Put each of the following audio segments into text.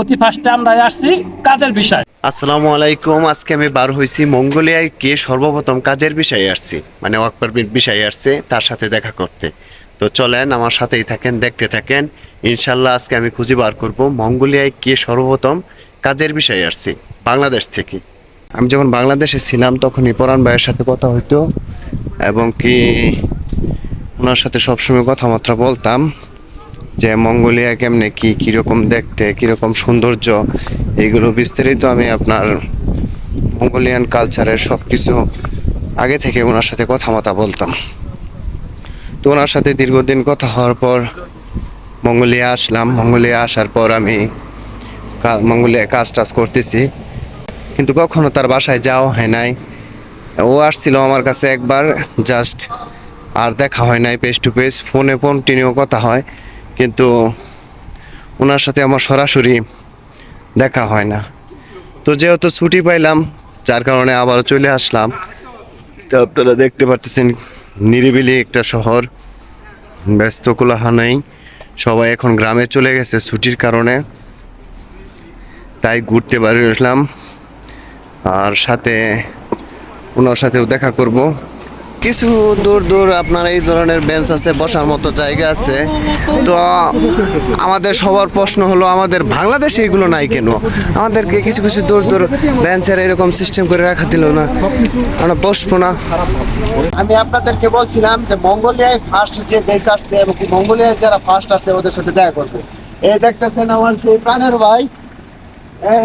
অতি ফার্স্টে আমরা আসছি কাজের বিষয়। আসসালামু আলাইকুম, আজকে আমি বার হয়েছি মঙ্গোলিয়ায় কে সর্বপ্রথম কাজের বিষয়ে আসছি মানে ওয়ার্ক পারমিট বিষয়ে আসছে, তার সাথে দেখা করতে। তো চলেন, আমার সাথেই থাকেন, দেখতে থাকেন। ইনশাল্লাহ আজকে আমি খুঁজে বার করব মঙ্গোলিয়ায় কে সর্বপ্রথম কাজের বিষয়ে আসছি, বাংলাদেশ থেকে। আমি যখন বাংলাদেশে ছিলাম, তখনই পরাণ ভাইয়ের সাথে কথা হইতো, এবং কি ওনার সাথে সবসময় কথাবার্তা বলতাম। যে মঙ্গোলিয়া কেমনে কি, কীরকম দেখতে, কীরকম সৌন্দর্য, এগুলো বিস্তারিত আমি আপনার মঙ্গোলিয়ান কালচারের সব কিছু আগে থেকে ওনার সাথে কথাবার্তা বলতাম। তো ওনার সাথে দীর্ঘদিন কথা হওয়ার পর মঙ্গোলিয়া আসলাম। মঙ্গোলিয়া আসার পর আমি মঙ্গোলিয়ায় কাজ টাজ করতেছি। কিন্তু কখনো তার বাসায় যাওয়া হয় নাই। ও আসছিল আমার কাছে একবার জাস্ট আর দেখা হয় নাই ফেস টু ফেস ফোনে কন্টিনিউ কথা হয়। কিন্তু ওনার সাথে আমার সরাসরি দেখা হয় না। তো যেহেতু ছুটি পাইলাম, যার কারণে আবারও চলে আসলাম। তো আপনারা দেখতে পারতেছেন, নিরিবিলি একটা শহর। ব্যস্ত কোলাহা নেই। সবাই এখন গ্রামে চলে গেছে ছুটির কারণে। তাই ঘুরতে বাড়ি আসলাম আর সাথে ওনার সাথেও দেখা করব। কিছু দূর দূর আপনার এই ধরনের বেঞ্চ আছে, বসার মতো জায়গা আছে। তো, আমাদের সবার প্রশ্ন হলো, আমাদের বাংলাদেশে এগুলো নাই কেন? আমাদেরকে কিছু কিছু দূর দূর বেঞ্চের এরকম সিস্টেম করে রাখা দিল না। আমরা বসবো না। আমি আপনাদেরকে বলছিলাম যে, মঙ্গোলিয়ায় ফার্স্ট যে বেঞ্চ আসছে এবং মঙ্গোলিয়ায় যারা ফার্স্ট আসছে, ওদের সাথে দেখা করব। এই দেখতেছেন আমার সেই প্রাণের ভাই।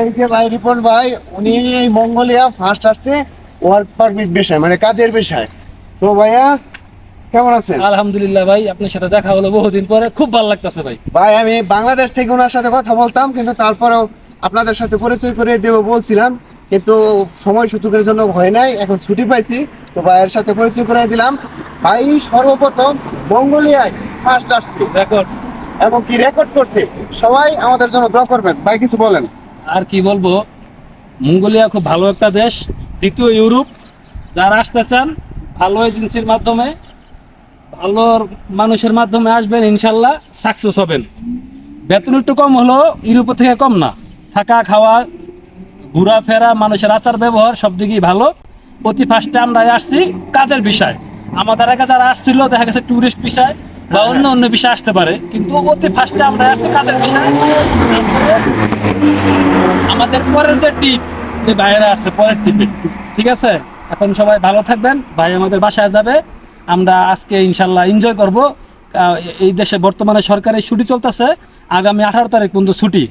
এই যে ভাই, রিপন ভাই, উনি এই মঙ্গোলিয়া ফার্স্ট আসছে ওয়ার্ক পারমিট বিষয় মানে কাজের বিষয়। তো ভাইয়া কেমন আছেন? আলহামদুলিল্লাহ ভাই আপনার সাথে দেখা হলো বহুদিন পরে। খুব ভালো লাগতেছে ভাই। ভাই আমি বাংলাদেশ থেকে ওনার সাথে কথা বলতাম কিন্তু তারপরেও আপনাদের সাথে পরিচয় করে দেবো বলছিলাম কিন্তু সময় সুযোগের জন্য হয় নাই এখন ছুটি পাইছি তো ভাইয়ের সাথে পরিচয় করে দিলাম। ভাই সর্বপ্রথম মঙ্গোলিয়ায় ফার্স্ট আসছে। রেকর্ড এবং কি রেকর্ড করছে? সবাই আমাদের জন্য দোয়া করবেন। ভাই কিছু বলেন। আর কি বলব? মঙ্গোলিয়া খুব ভালো একটা দেশ দ্বিতীয় ইউরোপ। যারা আসতে চান ভালো এজেন্সির মাধ্যমে ভালো মানুষের মাধ্যমে আসবেন ইনশাল্লাহ সাকসেস হবেন। বেতন একটু কম হলো ইউরোপের থেকে কম না। থাকা খাওয়া ঘোরাফেরা মানুষের আচার ব্যবহার সব দিকেই ভালো। অতি ফার্স্টে আমরা আসছি কাজের বিষয়। আমাদের আগে যারা আসছিল দেখা গেছে ট্যুরিস্ট বিষয় বা অন্য অন্য বিষয় আসতে পারে। কিন্তু অতি ফার্স্টে আমরা আসছি কাজের বিষয়। আমাদের পরের যে টিপ এই বাইরে আসছে পরের টিপে ঠিক আছে? এখন সবাই ভালো থাকবেন। ভাই আমাদের বাসায় যাবে। আমরা আজকে ইনশাল্লাহ এনজয় করব। এই দেশে বর্তমানে সরকারি ছুটি চলতেছে। আগামী আঠারো তারিখ পর্যন্ত ছুটি।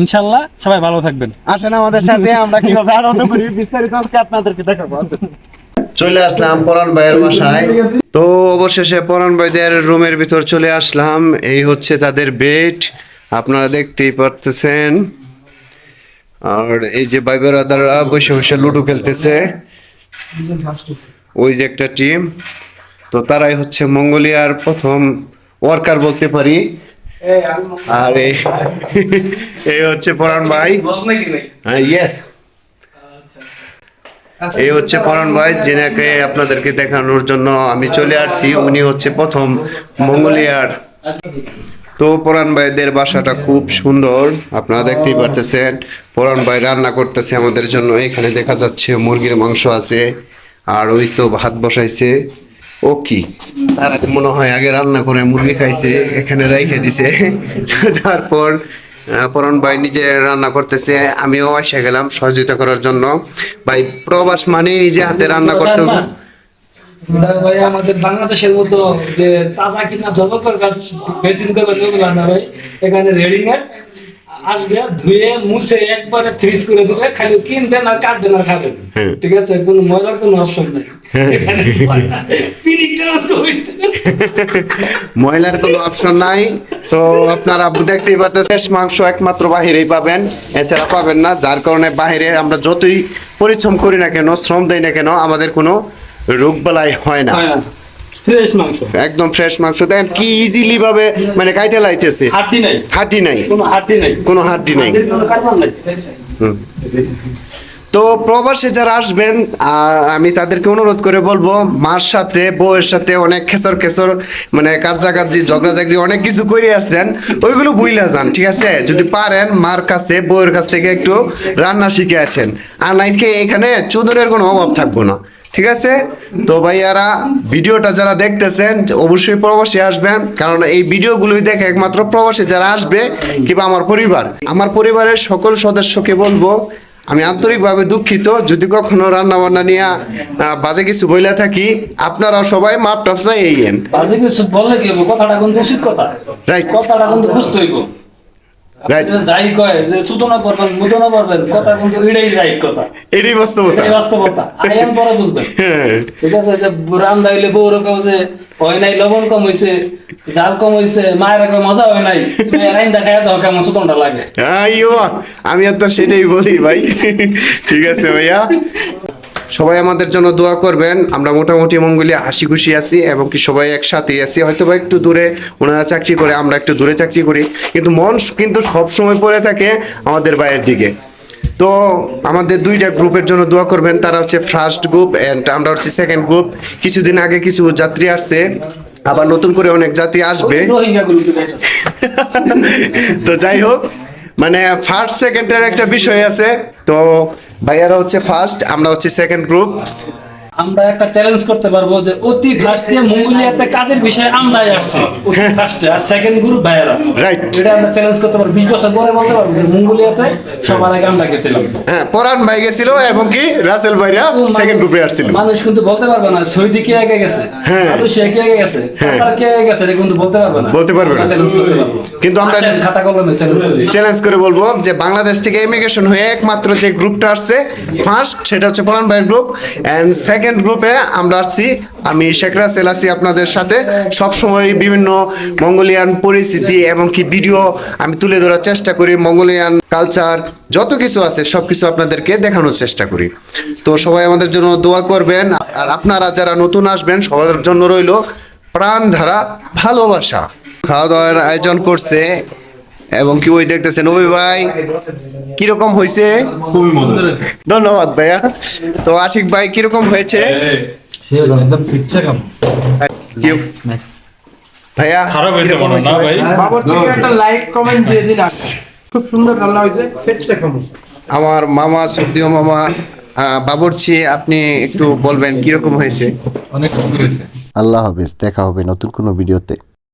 ইনশাল্লাহ সবাই ভালো থাকবেন। আসেন আমাদের সাথে আমরা কীভাবে আনন্দ করি বিস্তারিত আজকে আপনাদেরকে দেখাবো। চলে আসলাম পরাণ ভাইয়ের বাসায়। তো অবশেষে পরাণ ভাইদের রুমের ভিতর চলে আসলাম। এই হচ্ছে তাদের বেড। আপনারা দেখতেই পারতেছেন। আর এই যে ভাই বেড়াদাররা বসে বসে লুডো খেলতেছে। ওই যে একটা টিম তো তারাই হচ্ছে মঙ্গোলিয়ার প্রথম ওয়ার্কার বলতে পারি। আর এই হচ্ছে পরাণ ভাই। হ্যাঁ ইয়েস এই হচ্ছে পরাণ ভাই, যেনাকে আপনাদেরকে দেখানোর জন্য আমি চলে আসছি। উনি হচ্ছে প্রথম মঙ্গোলিয়ার তো পরাণ ভাইদের বাসাটা খুব সুন্দর। আপনারা দেখতেই পারতেছেন, পরাণ ভাই রান্না করতেছে আমাদের জন্য। এখানে দেখা যাচ্ছে মুরগির মাংস আছে, আর ওই তো ভাত বসাইছে। ও কি? তারা মনে হয় আগে রান্না করে মুরগি খাইছে, এখানে রাইখে দিছে। তারপর পরাণ ভাই নিজে রান্না করতেছে, আমিও এসে গেলাম সহযোগিতা করার জন্য। ভাই, প্রবাস মানে নিজে হাতে রান্না করতে ভাই আমাদের বাংলাদেশের মতো যে তাজা কিনা বেসিন করবে ওগুলো না ভাই এখানে রেডিমেড আসবে ধুয়ে মুছে একবারে ফ্রিজ করে দিবে খালি কিনবেন আর কাটবেন আর খাবেন হ্যাঁ। ঠিক আছে কোনো ময়লার কোনো অপশন নাই। নষ্ট ময়লার কোনো অপশন নাই। তো আপনারা দেখতেই পারতেন শেষ মাংস একমাত্র বাহিরেই পাবেন। এছাড়া পাবেন না যার কারণে বাহিরে আমরা যতই পরিশ্রম করি না কেন শ্রম দেই না কেন আমাদের কোনো রোগ বালাই হয় না। ফ্রেশ মাংস। একদম ফ্রেশ মাংস। দেখেন কি ইজিলি ভাবে মানে কাইটে লাইতেছে? হাড্ডি নাই। হাঁটি নাই। কোনো হাড্ডি নাই। কোনো হাড্ডি নাই। তো প্রবাসে যারা আসবেন আমি তাদেরকে অনুরোধ করে বলব মার সাথে বউয়ের সাথে অনেক খেসর খেসর মানে কাজরাকাজি ঝগড়া ঝাগড়ি অনেক কিছু করে আসছেন ওইগুলো বুইলা যান ঠিক আছে? যদি পারেন মার কাছে বউয়ের কাছ থেকে একটু রান্না শিখে আসেন। আর নাইকে এখানে চুদনের কোনো অভাব থাকব না। ঠিক আছে? তো ভাইয়ারা ভিডিওটা যারা দেখতেছেন অবশ্যই প্রবাসী আসবেন কারণ এই ভিডিওগুলোই দেখে একমাত্র প্রবাসী যারা আসবে কিংবা আমার পরিবার। আমার পরিবারের সকল সদস্যকে বলব আমি আন্তরিকভাবে দুঃখিত যদি কখনো রান্না বান্না নিয়ে বাজে কিছু বইলা থাকি আপনারা সবাই মাপ টাপ চাইয়েন। বাজে কিছু বললে কি কথাটা কিন্তু উচিত কথা। Right. কথাটা কিন্তু বুঝতে হইব। যাই কয় যে সুতনা পারবেন মুদনা পারবেন কথা কিন্তু এটাই যাই কথা। এটাই বাস্তবতা। এটাই বাস্তবতা। আইন পরে বুঝবেন হ্যাঁ। ঠিক আছে যে যে হয় নাই লবণ কম হইছে জাল কম হইছে মায়ের কম মজা হয় নাই তুমি রাইন দেখায় দাও কেমন সুতনটা লাগে। আইও আমি আর তো সেটাই বলি ভাই। ঠিক আছে ভাইয়া। সবাই আমাদের জন্য দোয়া করবেন। আমরা মোটামুটি মঙ্গলিয়া হাসি খুশি আছি এবং কি সবাই একসাথেই আছি। হয়তো বা একটু দূরে ওনারা চাকরি করে আমরা একটু দূরে চাকরি করি। কিন্তু মন কিন্তু সব সময় পড়ে থাকে আমাদের বাইরের দিকে। তো আমাদের দুইটা গ্রুপের জন্য দোয়া করবেন। তারা হচ্ছে ফার্স্ট গ্রুপ অ্যান্ড আমরা হচ্ছে সেকেন্ড গ্রুপ কিছুদিন আগে কিছু যাত্রী আসছে। আবার নতুন করে অনেক যাত্রী আসবে। তো যাই হোক মানে ফার্স্ট সেকেন্ডের একটা বিষয় আছে। তো ভাইয়ারা হচ্ছে ফার্স্ট আমরা হচ্ছে সেকেন্ড গ্রুপ আমরা একটা চ্যালেঞ্জ করতে পারব যে অতি ফার্স্টে মঙ্গোলিয়াতে কাজের বিষয়ে আমরাই আসছি। অতি ফার্স্টে আর সেকেন্ড গ্রুপ ভাইয়েরা। Right. এটা আমরা চ্যালেঞ্জ করতে পারব। বিশ বছর পরে বলতে পারব যে মঙ্গোলিয়াতে সবার আগে আমরা গেছিলাম। হ্যাঁ পরান ভাই গেছিল এবং কি রাসেল ভাইরা সেকেন্ড গ্রুপে আসছিল। মানুষ কিন্তু বলতে পারবে না সৌদি কে আগে গেছে? হ্যাঁ। মালয়েশিয়া কে আগে গেছে? হ্যাঁ। কাতার কে আগে গেছে? এটা কিন্তু বলতে পারবে না। বলতে পারবে না। চ্যালেঞ্জ করতে পারব। কিন্তু আমরা- খাতা কলমে চ্যালেঞ্জ করি চ্যালেঞ্জ করে বলব যে বাংলাদেশ থেকে ইমিগ্রেশন হয়ে একমাত্র যে গ্রুপটা আসছে ফার্স্ট সেটা হচ্ছে পরান ভাইয়ের গ্রুপ এন্ড সেকেন্ড গ্রুপে আমরা আসছি। আমি শেখ রাসেল আছি আপনাদের সাথে। সব সময় বিভিন্ন মঙ্গোলিয়ান পরিস্থিতি এবং কি ভিডিও আমি তুলে ধরার চেষ্টা করি। মঙ্গোলিয়ান কালচার, যত কিছু আছে সব কিছু আপনাদেরকে দেখানোর চেষ্টা করি। তো সবাই আমাদের জন্য দোয়া করবেন। আর আপনারা যারা নতুন আসবেন, সবার জন্য রইল প্রাণ ধারা ভালোবাসা। খাওয়া দাওয়ার আয়োজন করছে এবং কি ওই দেখতেছেন? ওই ভাই কীরকম হয়েছে খুবই মজা ধন্যবাদ ভাইয়া। তো আশিক ভাই কীরকম হয়েছে? ভাইয়া খারাপ হয়েছে মনে না ভাই? বাবরচিকে একটা লাইক কমেন্ট দিয়ে দিন। খুব সুন্দর রান্না হয়েছে ফেটছে খামো আমার মামা সর্দিও মামা বাবুর্চি আপনি একটু বলবেন কীরকম হয়েছে? অনেক সুন্দর হয়েছে। আল্লাহ হাফেজ দেখা হবে নতুন কোনো ভিডিওতে।